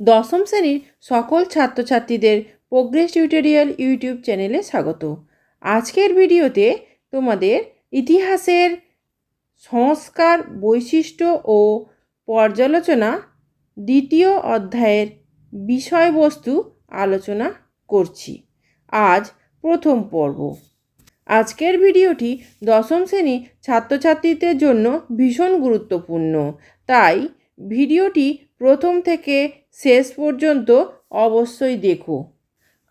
দশম শ্রেণির সকল ছাত্রছাত্রীদের প্রোগ্রেস টিউটোরিয়াল ইউটিউব চ্যানেলে স্বাগত। আজকের ভিডিওতে তোমাদের ইতিহাসের সংস্কার বৈশিষ্ট্য ও পর্যালোচনা দ্বিতীয় অধ্যায়ের বিষয়বস্তু আলোচনা করছি। আজ প্রথম পর্ব। আজকের ভিডিওটি দশম শ্রেণি ছাত্রছাত্রীদের জন্য ভীষণ গুরুত্বপূর্ণ। তাই ভিডিওটি প্রথম থেকে শেষ পর্যন্ত অবশ্যই দেখো।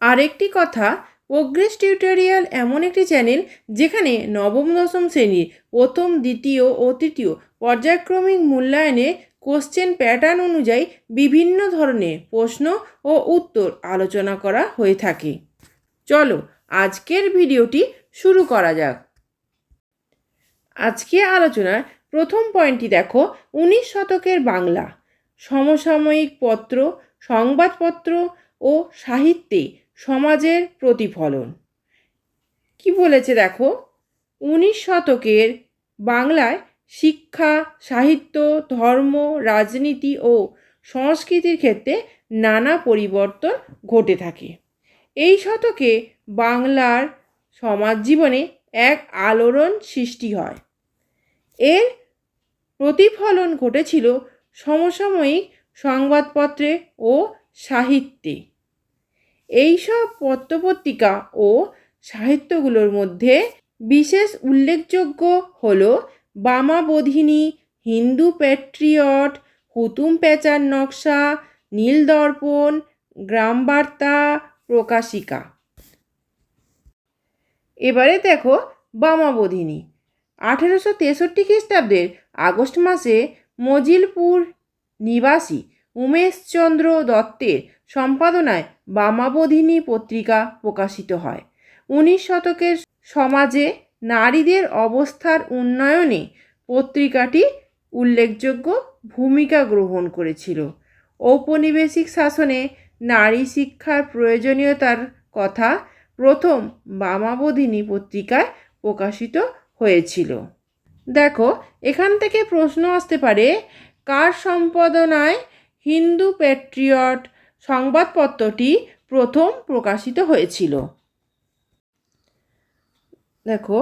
আরেকটি কথা প্রোগ্রেস টিউটোরিয়াল এমন একটি চ্যানেল যেখানে নবম, দশম শ্রেণির প্রথম, দ্বিতীয় ও তৃতীয় পর্যায়ক্রমিক মূল্যায়নে কোশ্চেন প্যাটার্ন অনুযায়ী বিভিন্ন ধরনের প্রশ্ন ও উত্তর আলোচনা করা হয়ে থাকে। চলো, আজকের ভিডিওটি শুরু করা যাক। আজকে আলোচনার প্রথম পয়েন্টটি দেখো, উনিশ শতকের বাংলা। সমসাময়িক পত্র, সংবাদপত্র ও সাহিত্যে সমাজের প্রতিফলন। কি বলেছে দেখো? উনিশ শতকের বাংলায় শিক্ষা, সাহিত্য, ধর্ম, রাজনীতি ও সংস্কৃতির ক্ষেত্রে নানা পরিবর্তন ঘটে থাকে। এই শতকে বাংলার সমাজ জীবনে এক আলোড়ন সৃষ্টি হয়। এর প্রতিফলন ঘটেছিল সমসাময়িক সংবাদপত্রে ও সাহিত্যে। এইসব পত্রপত্রিকা ও সাহিত্যগুলোর মধ্যে বিশেষ উল্লেখযোগ্য হল বামাবোধিনী, হিন্দু প্যাট্রিয়ট, হুতুম প্যাচার নকশা নীলদর্পণ গ্রামবার্তা, প্রকাশিকা। এবারে দেখো বামাবোধিনী। আঠেরোশো তেষট্টি খ্রিস্টাব্দের আগস্ট মাসে মজিলপুর নিবাসী উমেশচন্দ্র দত্তের সম্পাদনায় বামাবধিনী পত্রিকা প্রকাশিত হয়। উনিশ শতকের সমাজে নারীদের অবস্থার উন্নয়নে পত্রিকাটি উল্লেখযোগ্য ভূমিকা গ্রহণ করেছিল। ঔপনিবেশিক শাসনে নারী শিক্ষার প্রয়োজনীয়তার কথা প্রথম বামাবধিনী পত্রিকায় প্রকাশিত হয়েছিল। দেখো, এখান থেকে প্রশ্ন আসতে পারে, কার সম্পাদনায় হিন্দু প্যাট্রিয়ট সংবাদপত্রটি প্রথম প্রকাশিত হয়েছিল? দেখো,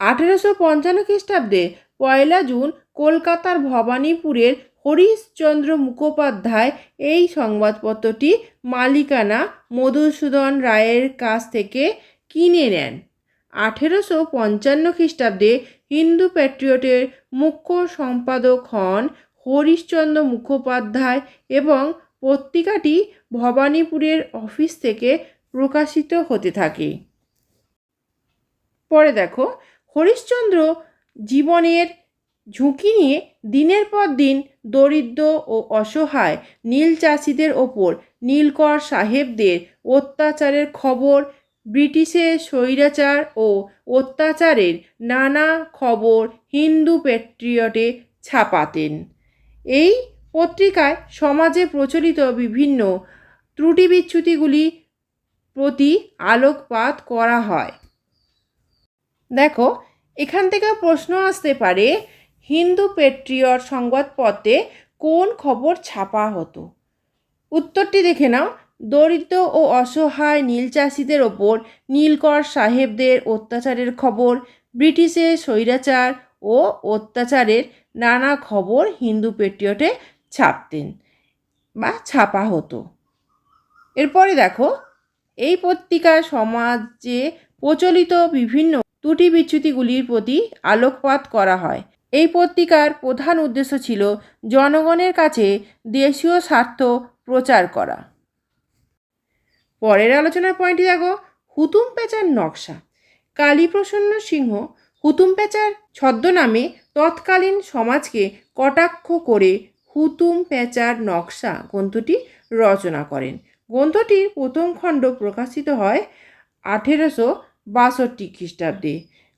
আঠেরোশো পঞ্চান্ন খ্রিস্টাব্দে পয়লা জুন কলকাতার ভবানীপুরের হরিশচন্দ্র মুখোপাধ্যায় এই সংবাদপত্রটি মালিকানা মধুসূদন রায়ের কাছ থেকে কিনে নেন। আঠেরোশো পঞ্চান্ন খ্রিস্টাব্দে হিন্দু প্যাট্রিয়টের মুখ্য সম্পাদক হন হরিশচন্দ্র মুখোপাধ্যায় এবং পত্রিকাটি ভবানীপুরের অফিস থেকে প্রকাশিত হতে থাকে। পরে দেখো, হরিশ্চন্দ্র জীবনের ঝুঁকি নিয়ে দিনের পর দিন দরিদ্র ও অসহায় নীল চাষিদের ওপর নীলকর সাহেবদের অত্যাচারের খবর ব্রিটিশের স্বৈরাচার ও অত্যাচারের নানা খবর হিন্দু প্যাট্রিয়টে ছাপাতেন। এই পত্রিকায় সমাজে প্রচলিত বিভিন্ন ত্রুটি বিচ্যুতিগুলি প্রতি আলোকপাত করা হয়। দেখো, এখান থেকে প্রশ্ন আসতে পারে, হিন্দু পেট্রিয়ট সংবাদপত্রে কোন খবর ছাপা হতো? উত্তরটি দেখে নাও। দরিদ্র ও অসহায় নীল চাষিদের ওপর নীলকর সাহেবদের অত্যাচারের খবর, ব্রিটিশের স্বৈরাচার ও অত্যাচারের নানা খবর হিন্দু পেট্রিয়টে ছাপতেন বা ছাপা হতো। এরপরে দেখো, এই পত্রিকার সমাজে প্রচলিত বিভিন্ন ত্রুটি বিচ্যুতিগুলির প্রতি আলোকপাত করা হয়। এই পত্রিকার প্রধান উদ্দেশ্য ছিল জনগণের কাছে দেশীয় স্বার্থ প্রচার করা। পরের আলোচনার পয়েন্টটি দেখো হুতুম পেঁচার নকশা। কালীপ্রসন্ন সিংহ হুতুম পেঁচার ছদ্মনামে তৎকালীন সমাজকে কটাক্ষ করে হুতুম পেঁচার নকশা গ্রন্থটি রচনা করেন। গ্রন্থটির প্রথম খণ্ড প্রকাশিত হয় আঠেরোশো বাষট্টি খ্রিস্টাব্দে।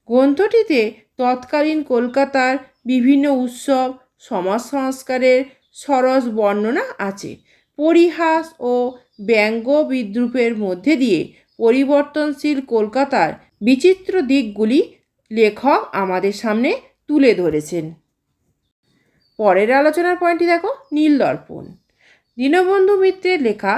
গ্রন্থটিতে তৎকালীন কলকাতার বিভিন্ন উৎসব, সমাজ সংস্কারের সরস বর্ণনা আছে। পরিহাস ও ব্যঙ্গ বিদ্রুপের মধ্যে দিয়ে পরিবর্তনশীল কলকাতার বিচিত্র দিকগুলি লেখক আমাদের সামনে তুলে ধরেছেন। পরের আলোচনার পয়েন্টটি দেখো, নীল দর্পণ। দীনবন্ধু মিত্রের লেখা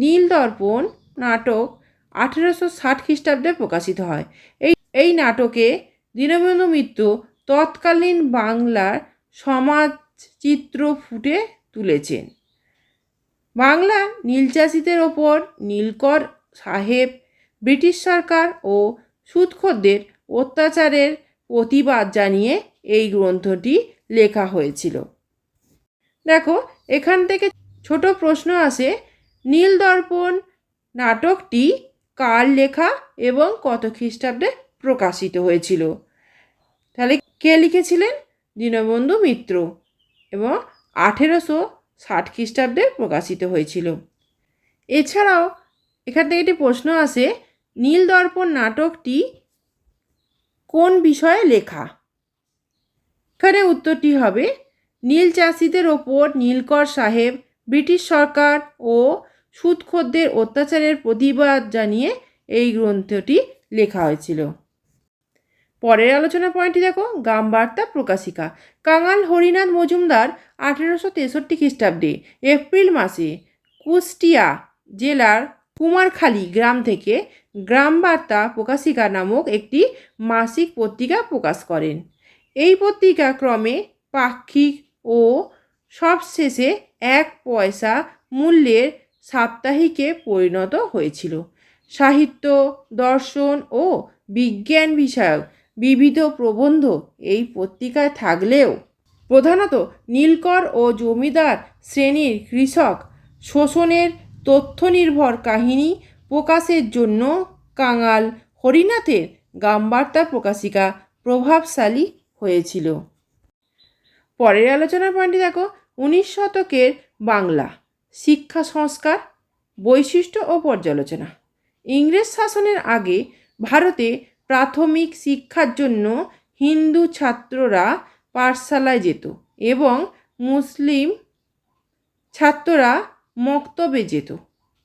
নীল দর্পণ নাটক আঠেরোশো ষাট খ্রিস্টাব্দে প্রকাশিত হয়। এই এই নাটকে দীনবন্ধু মিত্র তৎকালীন বাংলার সমাজ চিত্র ফুটে তুলেছেন। বাংলা নীলচাষিদের ওপর নীলকর সাহেব, ব্রিটিশ সরকার ও সুদখোরদের অত্যাচারের প্রতিবাদ জানিয়ে এই গ্রন্থটি লেখা হয়েছিল। দেখো, এখান থেকে ছোট প্রশ্ন আসে, নীল দর্পণ নাটকটি কার লেখা এবং কত খ্রিস্টাব্দে প্রকাশিত হয়েছিল? তাহলে কে লিখেছিলেন? দীনবন্ধু মিত্র। এবং আঠেরোশো ষাট খ্রিস্টাব্দে প্রকাশিত হয়েছিল। এছাড়াও এখান থেকে একটি প্রশ্ন আসে নীল দর্পণ নাটকটি কোন বিষয়ে লেখা? এখানে উত্তরটি হবে, নীল চাষিদের ওপর নীলকর সাহেব, ব্রিটিশ সরকার ও সুদখোরদের অত্যাচারের প্রতিবাদ জানিয়ে এই গ্রন্থটি লেখা হয়েছিল। পরের আলোচনা পয়েন্টটি দেখো, গামবার্তা প্রকাশিকা। কাঙাল হরিনাথ মজুমদার আঠেরোশো তেষট্টি খ্রিস্টাব্দে, এপ্রিল মাসে, কুষ্টিয়া জেলার কুমারখালী গ্রাম থেকে গ্রাম বার্তা প্রকাশিকা নামক একটি মাসিক পত্রিকা প্রকাশ করেন। এই পত্রিকা ক্রমে পাক্ষিক ও সবশেষে এক পয়সা মূল্যের সাপ্তাহিকে পরিণত হয়েছিল। সাহিত্য, দর্শন ও বিজ্ঞান বিষয়ক বিবিধ প্রবন্ধ এই পত্রিকায় থাকলেও প্রধানত নীলকর ও জমিদার শ্রেণির কৃষক শোষণের তথ্যনির্ভর কাহিনী প্রকাশের জন্য কাঙাল হরিনাথের গামবার্তা প্রকাশিকা প্রভাবশালী হয়েছিল। পরের আলোচনার পয়েন্টটি দেখো, উনিশ শতকের বাংলা, শিক্ষা সংস্কার, বৈশিষ্ট্য ও পর্যালোচনা। ইংরেজ শাসনের আগে ভারতে প্রাথমিক শিক্ষার জন্য হিন্দু ছাত্ররা পাঠশালায় যেত এবং মুসলিম ছাত্ররা মক্তবে যেত।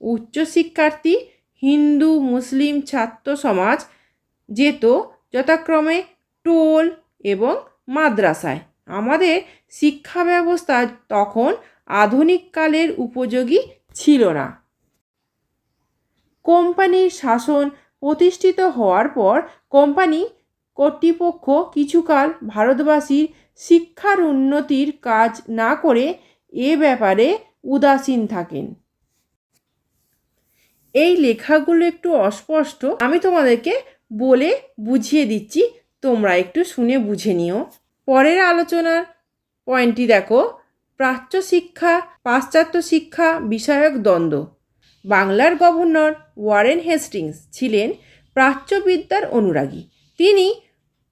উচ্চশিক্ষার্থী হিন্দু মুসলিম ছাত্র সমাজ যেত যথাক্রমে টোল এবং মাদ্রাসায়। আমাদের শিক্ষা ব্যবস্থা তখন আধুনিক কালের উপযোগী ছিল না। কোম্পানির শাসন প্রতিষ্ঠিত হওয়ার পর কোম্পানি কর্তৃপক্ষ কিছুকাল ভারতবাসীর শিক্ষার উন্নতির কাজ না করে এ ব্যাপারে উদাসীন থাকেন। এই লেখাগুলো একটু অস্পষ্ট। আমি তোমাদেরকে বলে বুঝিয়ে দিচ্ছি। তোমরা একটু শুনে বুঝে নিও। পরের আলোচনার পয়েন্টটি দেখো। প্রাচ্য শিক্ষা, পাশ্চাত্য শিক্ষা বিষয়ক দ্বন্দ্ব। বাংলার গভর্নর ওয়ারেন হেস্টিংস ছিলেন প্রাচ্যবিদ্যার অনুরাগী। তিনি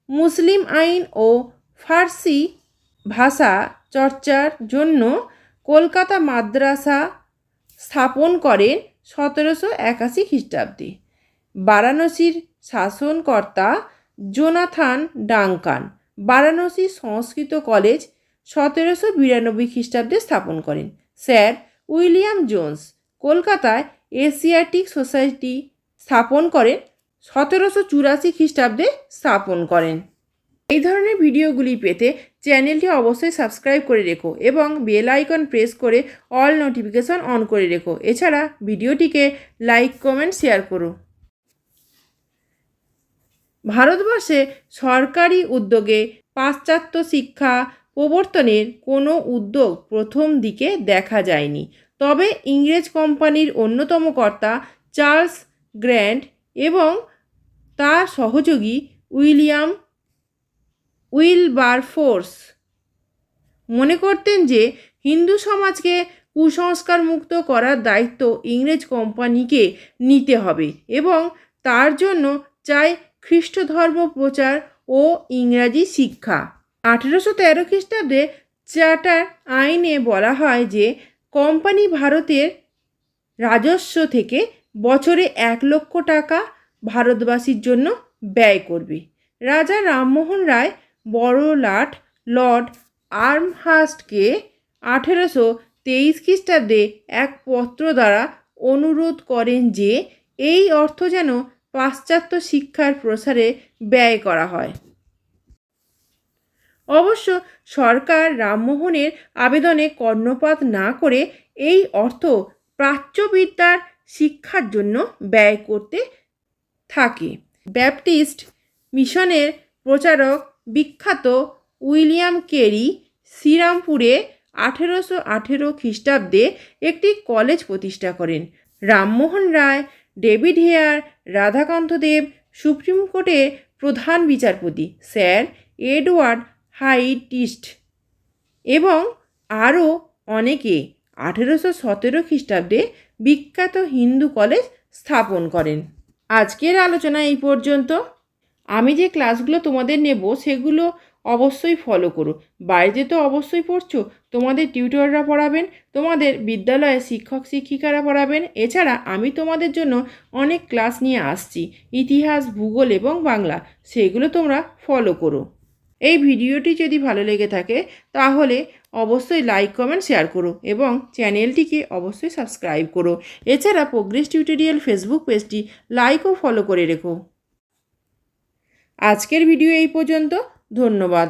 মুসলিম আইন ও ফার্সি ভাষা চর্চার জন্য কলকাতা মাদ্রাসা স্থাপন করেন সতেরোশো একাশি খ্রিস্টাব্দে। বারাণসীর শাসনকর্তা Jonathan Duncan Varanasi Sanskrit college সতেরোশো বিরানব্বই খ্রিস্টাব্দে স্থাপন করেন। স্যার উইলিয়াম জোন্স কলকাতায় এশিয়াটিক সোসাইটি স্থাপন করেন সতেরোশো চুরাশি খ্রিস্টাব্দে স্থাপন করেন। এই ধরনের ভিডিওগুলি পেতে চ্যানেলটি অবশ্যই সাবস্ক্রাইব করে রেখো এবং বেল আইকন প্রেস করে অল নোটিফিকেশন অন করে রেখো। এছাড়া ভিডিওটিকে লাইক, কমেন্ট, শেয়ার করো। ভারতবর্ষে সরকারি উদ্যোগে পাশ্চাত্য শিক্ষা প্রবর্তনের কোনো উদ্যোগ প্রথম দিকে দেখা যায়নি। তবে ইংরেজ কোম্পানির অন্যতম কর্তা চার্লস গ্র্যান্ড এবং তার সহযোগী উইলিয়াম উইলবারফোর্স মনে করতেন যে হিন্দু সমাজকে কুসংস্কার মুক্ত করার দায়িত্ব ইংরেজ কোম্পানিকে নিতে হবে এবং তার জন্য চাই খ্রিস্ট ধর্ম প্রচার ও ইংরাজি শিক্ষা। আঠেরোশো তেরো খ্রিস্টাব্দে চার্টার আইনে বলা হয় যে কোম্পানি ভারতের রাজস্ব থেকে বছরে এক লক্ষ টাকা ভারতবাসীর জন্য ব্যয় করবে। রাজা রামমোহন রায় বড়লাট লর্ড আর্মহাস্টকে আঠেরোশো তেইশ খ্রিস্টাব্দে এক পত্র দ্বারা অনুরোধ করেন যে, এই অর্থ যেন পাশ্চাত্য শিক্ষার প্রসারে ব্যয় করা হয়। অবশ্য সরকার রামমোহনের আবেদনে কর্ণপাত না করে এই অর্থ প্রাচ্যবিদ্যার শিক্ষার জন্য ব্যয় করতে থাকে। ব্যাপটিস্ট মিশনের প্রচারক বিখ্যাত উইলিয়াম কেরি শ্রীরামপুরে আঠেরোশো আঠেরো খ্রিস্টাব্দে একটি কলেজ প্রতিষ্ঠা করেন। Rammohan Roy, David Hare Radhakanta Deb supreme কোর্টের প্রধান বিচারপতি, স্যার এডওয়ার্ড হাইটিস্ট এবং আরও অনেকে আঠেরোশো সতেরো খ্রিস্টাব্দে বিখ্যাত হিন্দু কলেজ স্থাপন করেন। আজকের আলোচনা এই পর্যন্ত। আমি যে ক্লাসগুলো তোমাদের নেব সেগুলো অবশ্যই ফলো করো। বাড়িতে তো অবশ্যই পড়ছো, তোমাদের টিউটররা পড়াবেন, তোমাদের বিদ্যালয়ে শিক্ষক, শিক্ষিকারা পড়াবেন। এছাড়া আমি তোমাদের জন্য অনেক ক্লাস নিয়ে আসছি, ইতিহাস, ভূগোল এবং বাংলা, সেগুলো তোমরা ফলো করো। এই ভিডিওটি যদি ভালো লেগে থাকে, তাহলে অবশ্যই লাইক কমেন্ট শেয়ার করো এবং চ্যানেলটিকে অবশ্যই সাবস্ক্রাইব করো। এছাড়া প্রোগ্রেস টিউটোরিয়াল ফেসবুক পেজটি লাইক ও ফলো করে রেখো। আজকের ভিডিও এই পর্যন্ত, ধন্যবাদ।